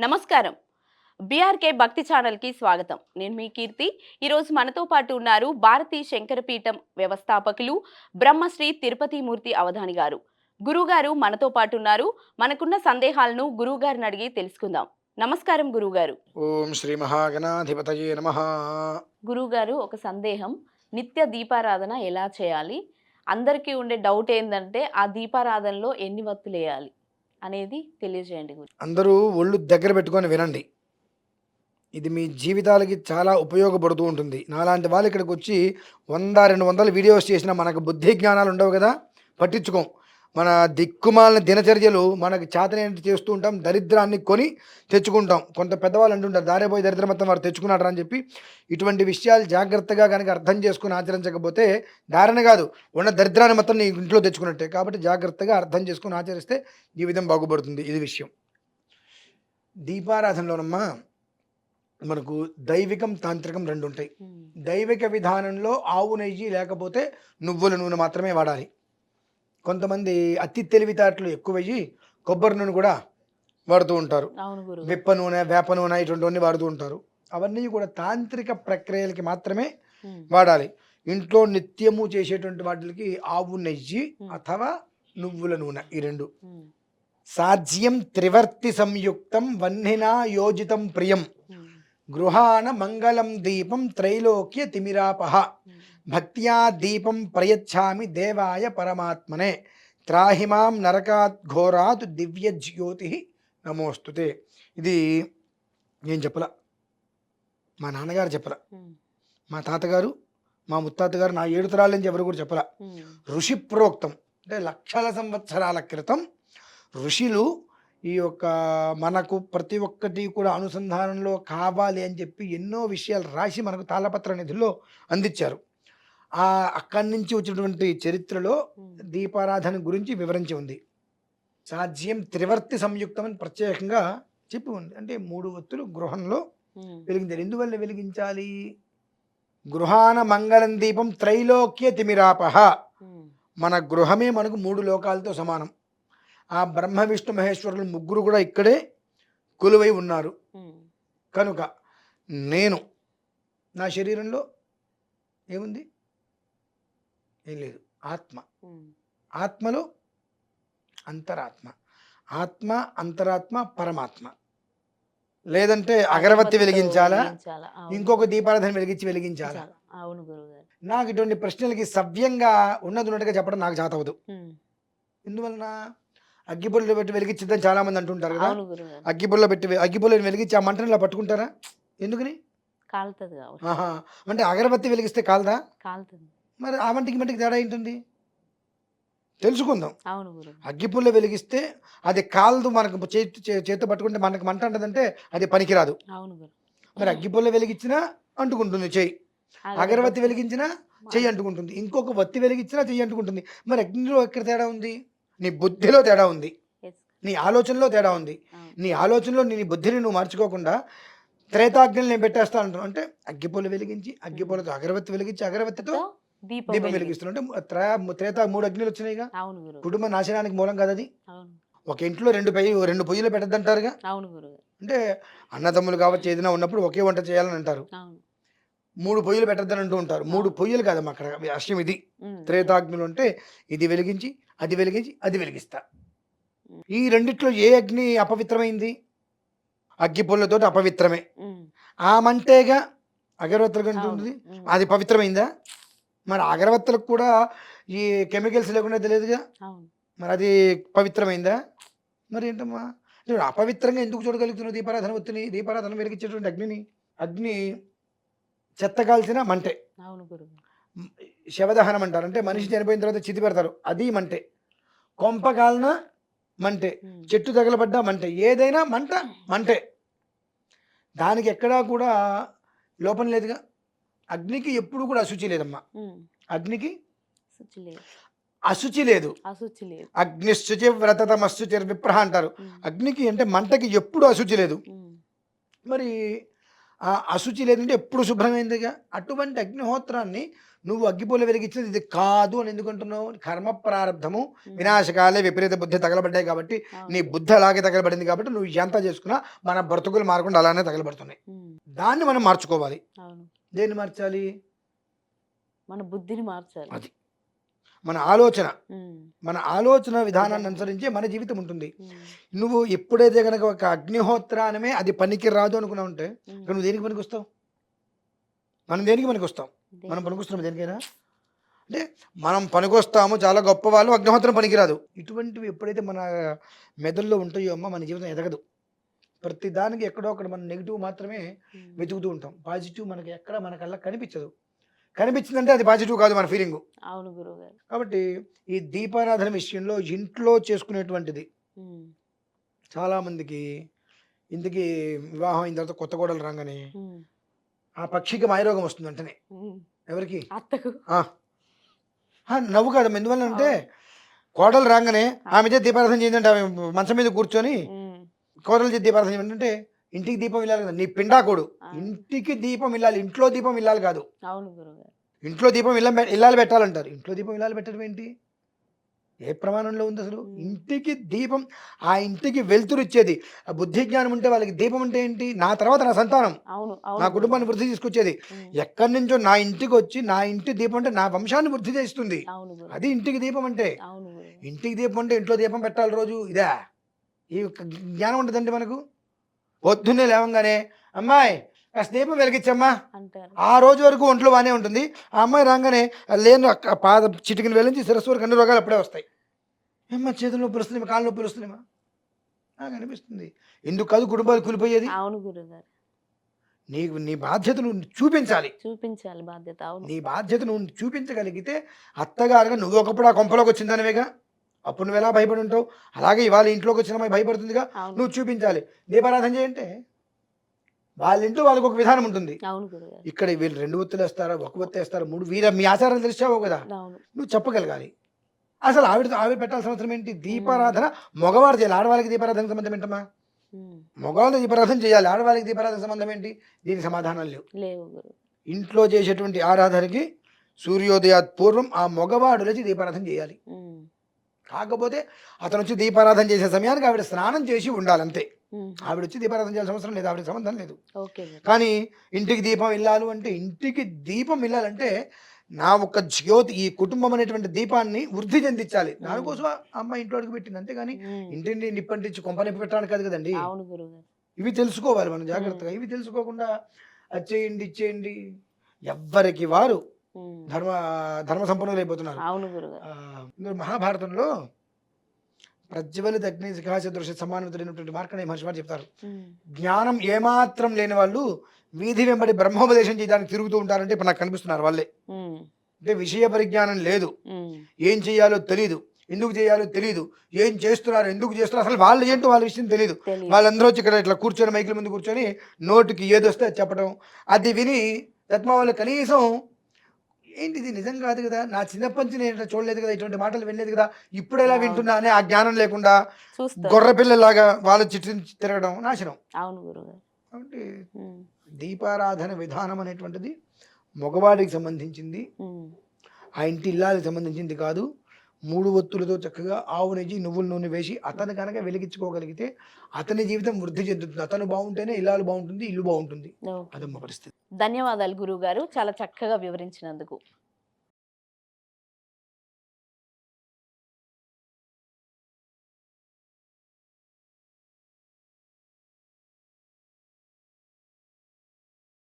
నమస్కారం. బీఆర్కే భక్తి ఛానల్కి స్వాగతం. నేను మీ కీర్తి. ఈరోజు మనతో పాటు ఉన్నారు భారతీ శంకరపీఠం వ్యవస్థాపకులు బ్రహ్మశ్రీ తిరుపతి మూర్తి అవధాని గారు. గురువుగారు మనతో పాటు ఉన్నారు. మనకున్న సందేహాలను గురువుగారిని అడిగి తెలుసుకుందాం. నమస్కారం గురువుగారు. ఓం శ్రీ మహాగణాధిపతయే నమ. గురువుగారు ఒక సందేహం. నిత్య దీపారాధన ఎలా చేయాలి? అందరికీ ఉండే డౌట్ ఏంటంటే ఆ దీపారాధనలో ఎన్ని వత్తులు వేయాలి అనేది తెలియజేయండి అందరూ ఒళ్ళు దగ్గర పెట్టుకొని వినండి. ఇది మీ జీవితాలకి చాలా ఉపయోగపడుతూ ఉంటుంది. నాలాంటి వాళ్ళు ఇక్కడికి వచ్చి వంద రెండు వందల వీడియోస్ చేసినా మనకు బుద్ధి జ్ఞానాలు ఉండవు కదా? పట్టించుకోం. మన దిక్కుమాలిన దినచర్యలు మనకు చేతనేంటి చేస్తూ ఉంటాం దరిద్రాన్ని కొని తెచ్చుకుంటాం. కొంత పెద్దవాళ్ళు అంటుంటారు దారే పోయి దరిద్రం మొత్తం వారు తెచ్చుకున్నారా అని చెప్పి ఇటువంటి విషయాలు జాగ్రత్తగా కనుక అర్థం చేసుకుని ఆచరించకపోతే దారిని కాదు. ఉన్న దరిద్రాన్ని మొత్తం నీ ఇంట్లో తెచ్చుకున్నట్టే. కాబట్టి జాగ్రత్తగా అర్థం చేసుకుని ఆచరిస్తే జీవితం బాగుపడుతుంది. ఇది విషయం. దీపారాధనలోనమ్మా మనకు దైవికం తాంత్రికం రెండు ఉంటాయి దైవిక విధానంలో ఆవు నెయ్యి లేకపోతే నువ్వుల నూనె మాత్రమే వాడాలి. కొంతమంది అతి తెలివితేటలు ఎక్కువయ్యి కొబ్బరి నూనె కూడా వాడుతూ ఉంటారు. విప్ప నూనె వేప నూనె ఇటువంటివన్నీ వాడుతూ ఉంటారు. అవన్నీ కూడా తాంత్రిక ప్రక్రియలకి మాత్రమే వాడాలి. ఇంట్లో నిత్యము చేసేటువంటి వాటికి ఆవు నెయ్యి అథవా నువ్వుల నూనె ఈ రెండు. సాధ్యం త్రివర్తి సంయుక్తం వన్నినా యోజితం ప్రియం. గృహాన మంగళం దీపం త్రైలోక్య తిమిరాపహ. భక్త్యా దీపం ప్రయచ్ఛామి దేవాయ పరమాత్మనే. త్రాహిమాం నరకాత్ ఘోరాత్ దివ్య జ్యోతి నమోస్తుతే. ఇది నేను చెప్పల. మా నాన్నగారు చెప్పల. మా తాతగారు మా ముత్తాతగారు నా ఏడు తరాల నుంచి ఎవరు కూడా చెప్పల. ఋషి ప్రోక్తం అంటే లక్షల సంవత్సరాల క్రితం ఋషులు ఈ యొక్క మనకు ప్రతి ఒక్కటి కూడా అనుసంధానంలో కావాలి అని చెప్పి ఎన్నో విషయాలు రాసి మనకు తాళపత్ర నిధుల్లో అందించారు. ఆ అక్కడి నుంచి వచ్చినటువంటి చరిత్రలో దీపారాధన గురించి వివరించి ఉంది. సాధ్యం త్రివర్తి సంయుక్తం అని ప్రత్యేకంగా చెప్పి ఉంది. అంటే మూడు ఒత్తులు గృహంలో వెలిగించాలి. ఎందువల్ల వెలిగించాలి? గృహాన మంగళం దీపం త్రైలోక్య తిమిరాపహ. మన గృహమే మనకు మూడు లోకాలతో సమానం. ఆ బ్రహ్మ విష్ణు మహేశ్వరులు ముగ్గురు కూడా ఇక్కడే కొలువై ఉన్నారు. కనుక నేను నా శరీరంలో ఏముంది? ఏం లేదు. ఆత్మ. ఆత్మలో అంతరాత్మ. ఆత్మ అంతరాత్మ పరమాత్మ. లేదంటే అగరబత్తి వెలిగించాలా? ఇంకొక దీపారాధన వెలిగించి వెలిగించాలా? అవును నాకు ఇటువంటి ప్రశ్నలకి సవ్యంగా ఉన్నది ఉన్నట్టుగా చెప్పడం నాకు జాతవదు ఎందువలన? అగ్గిపుల్ల పెట్టి వెలిగించిద్దని చాలా మంది అంటుంటారు కదా. అవును గురువు గారు అగ్గిపుల్ల పెట్టి అగ్గిపుల్లని వెలిగించి ఆ మంటని ఇలా పట్టుకుంటారా? ఎందుకని? కాలుతుంది అంటే అగరబత్తి వెలిగిస్తే కాలదా? కాలుతుంది. మరి ఆ మంటికి మంటికి తేడా ఏంటండి? తెలుసుకుందాం. అవును అగ్గిపుల్ల వెలిగిస్తే అది కాలదు మనకు చేతి చేతితో పట్టుకుంటే మనకు మంట అంటదంటే అది పనికిరాదు. అవును మరి అగ్గిపుల్ల వెలిగించినా అంటుకుంటుంది చెయ్యి. అగరబత్తి వెలిగించినా చెయ్యి అంటుకుంటుంది. ఇంకొక వత్తి వెలిగించినా చెయ్యి అంటుకుంటుంది. మరి అగ్నిలో ఎక్కడ తేడా ఉంది? నీ బుద్ధిలో తేడా ఉంది. నీ ఆలోచనలో తేడా ఉంది. నీ ఆలోచనలో నీ నీ నువ్వు మార్చుకోకుండా త్రేతాగ్నిని నేను పెట్టేస్తా అంటాను అంటే అగ్గిపుల్ల వెలిగించి అగ్గిపుల్లతో అగరబత్తి వెలిగించి అగరబత్తితో దీపం దీపం వెలిగి- వెలిగిస్తున్నావు అంటే త్రే- త్రేతా మూడు అగ్నిలు వచ్చినాయిగా. అవును కుటుంబ నాశనానికి మూలం కదా అది ఒక ఇంట్లో రెండు పొయ్యి రెండు పొయ్యిలు పెట్టద్దంటారుగా? అవును గురువు. అంటే అన్నదమ్ములు కావచ్చు ఏదైనా ఉన్నప్పుడు ఒకే వంట చేయాలని అంటారు. మూడు పొయ్యిలు పెట్టద్దని అంటూ ఉంటారు. మూడు పొయ్యిలు కాదమ్మా అక్కడ విషయం ఇది. త్రేతాగ్నులు అంటే ఇది వెలిగించి అది వెలిగించి అది వెలిగిస్తా. ఈ రెండిట్లో ఏ అగ్ని అపవిత్రమైంది? అగ్గి పుల్లతోటి అపవిత్రమే. ఆ మంటేగా అగరవత్తులు ఉంటుంది. అది పవిత్రమైందా? మరి అగరవత్తులకు కూడా ఈ కెమికల్స్ లేకుండా తెలియదుగా? మరి అది పవిత్రమైందా? మరి ఏంటమ్మా? అపవిత్రంగా ఎందుకు చూడగలుగుతున్నావు దీపారాధన ఒత్తిని దీపారాధన వెలిగించేటువంటి అగ్నిని అగ్ని చెత్త కాల్చిన మంటే. శవదహనం అంటారు. అంటే మనిషి చనిపోయిన తర్వాత చితి పెడతారు. అది మంటే. కొంప కాలిన మంటే. చెట్టు తగలబడ్డా మంటే. ఏదైనా మంట మంటే. దానికి ఎక్కడా కూడా లోపం లేదుగా? అగ్నికి ఎప్పుడు కూడా అశుచి లేదమ్మా. అగ్నికి అశుచి లేదు. అగ్నిశుచి వ్రతతమశుచి విప్రహ అంటారు. అగ్నికి అంటే మంటకి ఎప్పుడు అశుచి లేదు. మరి ఆ అశుచి లేదంటే ఎప్పుడు శుభ్రమైందిగా? అటువంటి అగ్నిహోత్రాన్ని నువ్వు అగ్గిపూల వెలిగించినది ఇది కాదు అని ఎందుకు అంటున్నావు కర్మ ప్రారంధము వినాశకాలే విపరీత బుద్ధి తగలబడ్డాయి కాబట్టి. నీ బుద్ధి అలాగే తగలబడింది కాబట్టి నువ్వు ఎంత చేసుకున్నా మన బ్రతుకులు మారకుండా అలానే తగలబడుతున్నాయి. దాన్ని మనం మార్చుకోవాలి. దేన్ని మార్చాలి? మన బుద్ధిని మార్చాలి. అది. మన ఆలోచన. మన ఆలోచన విధానాన్ని అనుసరించి మన జీవితం ఉంటుంది. నువ్వు ఎప్పుడైతే కనుక ఒక అగ్నిహోత్రానమే అది పనికి రాదు అనుకున్నావు అంటే ఉమ్. ఇక నువ్వు దేనికి పనికి వస్తావు మనం దేనికి పనికి వస్తాం మనం పనికొస్తున్నాం దేనికైనా? అంటే మనం పనికొస్తాము చాలా గొప్ప వాళ్ళు అగ్నిహోత్రం పనికిరాదు. ఇటువంటివి ఎప్పుడైతే మన మెదడులో ఉంటాయో అమ్మ మన జీవితం ఎదగదు. ప్రతి దానికి ఎక్కడో అక్కడ మనం నెగిటివ్ మాత్రమే వెతుకుతూ ఉంటాం. పాజిటివ్ మనకి ఎక్కడ మన కళ్ళకి కనిపించదు. కనిపించిందంటే అది పాజిటివ్ కాదు మన ఫీలింగ్ అవును గురువు గారు కాబట్టి ఈ దీపారాధన విషయంలో ఇంట్లో చేసుకునేటువంటిది. చాలామందికి ఇంటికి వివాహం అయిన తర్వాత కొత్త కోడలు రాగానే ఆ పక్షికి మాయరోగం వస్తుంది అంటనే. ఉమ్. ఎవరికి? నవ్వు కాదు ఎందువల్ల అంటే కోడలు రాగానే ఆమె దీపారాధన చేయండి ఆమె మంచం మీద కూర్చొని చేతి దీపారాధన అంటే ఇంటికి దీపం ఇల్లాలి కదా నీ పిండాకోడు. ఇంటికి దీపం ఇల్లాలి ఇంట్లో దీపం ఇల్లాలి కాదు. అవును ఇంట్లో దీపం ఇల్ల ఇల్లాలి పెట్టాలంటారు. ఇంట్లో దీపం ఇల్లాలి పెట్టడం ఏంటి? ఏ ప్రమాణంలో ఉంది అసలు. ఇంటికి దీపం ఆ ఇంటికి వెలుతురు ఇచ్చేది. ఆ బుద్ధి జ్ఞానం ఉంటే వాళ్ళకి దీపం అంటే ఏంటి? నా తర్వాత నా సంతానం. నా కుటుంబాన్ని వృద్ధి తీసుకొచ్చేది. ఎక్కడి నుంచో నా ఇంటికి వచ్చి నా ఇంటి దీపం అంటే నా వంశాన్ని వృద్ధి చేస్తుంది అది ఇంటికి దీపం అంటే. ఇంటికి దీపం అంటే ఇంట్లో దీపం పెట్టాలి రోజు ఇదే? ఈ యొక్క జ్ఞానం ఉంటుందండి మనకు. పొద్దున్నే లేవంగానే అమ్మాయి కాస్త దీపం వెలిగించమ్మా. ఆ రోజు వరకు ఒంట్లో బాగానే ఉంటుంది. ఆ అమ్మాయి రాగానే లేని పాద చిటికిన వెళ్ళించి శిరస్సు వరకు అన్ని రోగాలు అప్పుడే వస్తాయి. ఏమ్మా చేతులు నొప్పి వస్తున్నాయి కాళ్ళు నొప్పి వస్తున్నాయమ్మా నాకు అనిపిస్తుంది. ఎందుకు కాదు కుటుంబాలు కూలిపోయేది? అవును నీకు నీ బాధ్యత నువ్వు చూపించాలి. చూపించాలి బాధ్యత అవును. నీ బాధ్యత నువ్వు చూపించగలిగితే అత్తగారుగా నువ్వు ఒకప్పుడు ఆ కొంపలోకి వచ్చిందనివేగా? అప్పుడు నువ్వు ఎలా భయపడి ఉంటావు? అలాగే ఇవాళ ఇంట్లోకి వచ్చిన అమ్మాయి భయపడుతుందిగా. నువ్వు చూపించాలి. దీపారాధన చేయంటే? వాళ్ళ ఇంట్లో వాళ్ళకి ఒక విధానం ఉంటుంది. ఇక్కడ వీళ్ళు రెండు ఒత్తులు వేస్తారా ఒక ఒత్తు వేస్తారా మూడు వీర మీ ఆచారం తెలిసావు కదా? నువ్వు చెప్పగలగాలి. అసలు ఆవిడ ఆవిడ పెట్టాల్సిన అవసరం ఏంటి? దీపారాధన మగవాడు చేయాలి. ఆడవాళ్ళకి దీపారాధన సంబంధం ఏంటమ్మా? ఉమ్, మగవాళ్ళకి దీపారాధన చేయాలి. ఆడవాళ్ళకి దీపారాధన సంబంధం ఏంటి? దీనికి సమాధానం లేవు. ఇంట్లో చేసేటువంటి ఆరాధనకి సూర్యోదయాత్ పూర్వం ఆ మగవాడు లేచి దీపారాధన చేయాలి. కాకపోతే అతను వచ్చి దీపారాధన చేసే సమయానికి ఆవిడ స్నానం చేసి ఉండాలి అంతే ఉమ్, ఆవిడ వచ్చి దీపారాధన చేయాల్సిన అవసరం లేదు ఆవిడకి సంబంధం లేదు. కానీ ఇంటికి దీపం ఇల్లాలు అంటే ఇంటికి దీపం ఇల్లాలంటే నా ఒక జ్యోతి ఈ కుటుంబం అనేటువంటి దీపాన్ని వృద్ధి చెందించాలి. దానికోసం ఆ అమ్మాయి ఇంట్లో అడుగు పెట్టింది. అంతేగాని ఇంటిని నిప్పంటించి కొంప నిప్పి పెట్టడానికి కాదు కదండి. ఇవి తెలుసుకోవాలి మనం జాగ్రత్తగా. ఇవి తెలుసుకోకుండా అది చేయండి ఇచ్చేయండి. ఎవ్వరికి వారు ధర్మ ధర్మ సంపన్నులు అయిపోతున్నారు. ఇందులో మహాభారతంలో ప్రజ్వలిత అగ్ని శిఖాచదృశ్య సమానమైనటువంటి మార్కండేయ మహర్షి వారు చెప్తారు. జ్ఞానం ఏమాత్రం లేని వాళ్ళు వీధి వెంబడి బ్రహ్మోపదేశం చేయడానికి తిరుగుతూ ఉంటారంటే ఇప్పుడు నాకు కనిపిస్తున్నారు వాళ్ళే. అంటే విషయ పరిజ్ఞానం లేదు. ఏం చేయాలో తెలియదు ఎందుకు చేయాలో తెలియదు ఏం చేస్తున్నారు ఎందుకు చేస్తున్నారు అసలు వాళ్ళు ఏంటో వాళ్ళ విషయం తెలియదు వాళ్ళందరూ వచ్చి ఇక్కడ ఇట్లా కూర్చొని మైకుల ముందు కూర్చొని నోటికి ఏదొస్తే చెప్పడం అది విని తత్మా వాళ్ళు కనీసం ఏంటి ఇది నిజం కాదు కదా. నా చిన్నప్పటి నుంచి నేను చూడలేదు కదా? ఇటువంటి మాటలు వినలేదు కదా? ఇప్పుడు ఎలా వింటున్నా అనే ఆ జ్ఞానం లేకుండా గొర్రె పిల్లలాగా వాళ్ళ చుట్టూ తిరగడం నాశనం. అవును కాబట్టి దీపారాధన విధానం అనేటువంటిది మగవాడికి సంబంధించింది. ఆ ఇంటి ఇల్లాలకు సంబంధించింది కాదు. మూడు ఒత్తులతో చక్కగా ఆవు నెయ్యి నువ్వుల నూనె వేసి అతను కనుక వెలిగించుకోగలిగితే అతని జీవితం వృద్ధి చెందుతుంది. అతను బాగుంటేనే ఇల్లాలు బాగుంటుంది ఇల్లు బాగుంటుంది. అదమ్మ పరిస్థితి. ధన్యవాదాలు గురువు గారు చాలా చక్కగా వివరించినందుకు.